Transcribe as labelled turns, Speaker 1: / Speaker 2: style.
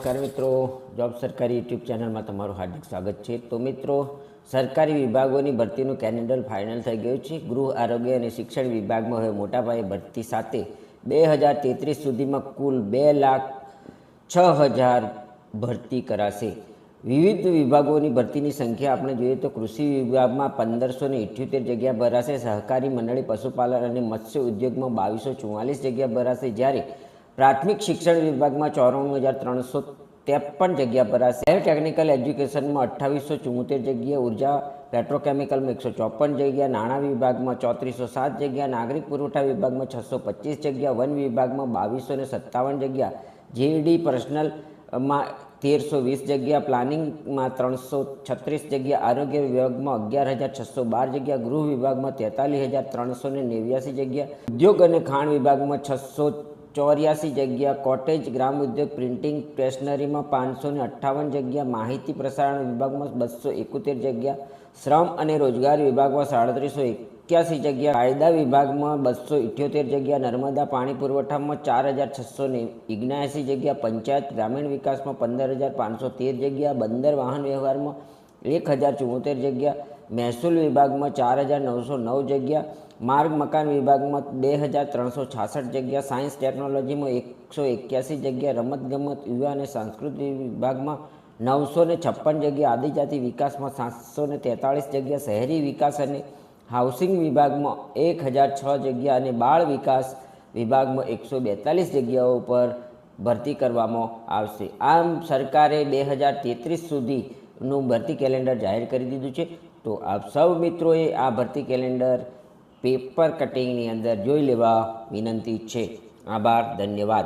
Speaker 1: નમસ્કાર મિત્રો, જોબ સરકારી યુટ્યુબ ચેનલમાં તમારું હાર્દિક સ્વાગત છે. તો મિત્રો, સરકારી વિભાગોની ભરતીનું કેલેન્ડર ફાઇનલ થઈ ગયું છે. ગૃહ, આરોગ્ય અને શિક્ષણ વિભાગમાં હવે મોટાપાયે ભરતી સાથે બે હજાર તેત્રીસ સુધીમાં કુલ બે લાખ છ હજાર ભરતી કરાશે. વિવિધ વિભાગોની ભરતીની સંખ્યા આપણે જોઈએ તો કૃષિ વિભાગમાં પંદરસો ને ઇઠ્યોતેર જગ્યા ભરાશે. સહકારી મંડળી, પશુપાલન અને મત્સ્ય ઉદ્યોગમાં બાવીસો ચુમ્માલીસ જગ્યા ભરાશે. જ્યારે પ્રાથમિક શિક્ષણ વિભાગમાં ચોરાણું હજાર ત્રણસો ત્રેપન જગ્યા ભરાશે હાયર ટેકનિકલ એજ્યુકેશનમાં અઠ્ઠાવીસો ચુમ્મોતેર જગ્યા ઊર્જા પેટ્રોકેમિકલમાં એકસો ચોપન જગ્યા, નાણાં વિભાગમાં ચોત્રીસો સાત જગ્યા, નાગરિક પુરવઠા વિભાગમાં છસો પચીસ જગ્યા, વન વિભાગમાં બાવીસો ને સત્તાવન જગ્યા જેઈડી પર્સનલમાં તેરસો વીસ જગ્યા પ્લાનિંગમાં ત્રણસો છત્રીસ જગ્યા, આરોગ્ય વિભાગમાં અગિયાર હજાર છસો બાર જગ્યા, ગૃહ વિભાગમાં તેતાલીસ હજાર ત્રણસો ને નેવ્યાસી જગ્યા, ઉદ્યોગ અને ખાણ વિભાગમાં છસો ચોર્યાસી જગ્યા કોટેજ, ગ્રામ ઉદ્યોગ, પ્રિન્ટિંગ, સ્ટેશનરીમાં પાંચસો ને અઠ્ઠાવન જગ્યા, માહિતી પ્રસારણ વિભાગમાં બસો એકોતેર જગ્યા, શ્રમ અને રોજગાર વિભાગમાં સાડત્રીસો એક્યાસી જગ્યા, કાયદા વિભાગમાં બસો ઇઠ્યોતેર જગ્યા, નર્મદા પાણી પુરવઠામાં ચાર હજાર છસો ને જગ્યા, પંચાયત ગ્રામીણ વિકાસમાં પંદર હજાર પાંચસો તેર જગ્યા, બંદર વાહન વ્યવહારમાં એક હજાર ચુમ્મોતેર જગ્યા, મહેસૂલ વિભાગમાં ચાર હજાર નવસો નવ જગ્યા, માર્ગ મકાન વિભાગમાં બે હજાર ત્રણસો છાસઠ જગ્યા, સાયન્સ ટેકનોલોજીમાં એકસો એક્યાસી જગ્યા, રમતગમત, યુવા અને સાંસ્કૃતિક વિભાગમાં નવસો ને છપ્પન જગ્યા, આદિજાતિ વિકાસમાં સાતસો ને તેતાળીસ જગ્યા, શહેરી વિકાસ અને હાઉસિંગ વિભાગમાં એક હજાર છ જગ્યા અને બાળ વિકાસ વિભાગમાં એકસો બેતાલીસ જગ્યાઓ પર ભરતી કરવામાં આવશે. આમ સરકારે બે હજાર તેત્રીસ સુધીનું ભરતી કેલેન્ડર જાહેર કરી દીધું છે. તો આપ સૌ મિત્રોએ આ ભરતી કેલેન્ડર પેપર કટિંગની અંદર જોઈ લેવા વિનંતી છે. આભાર, ધન્યવાદ.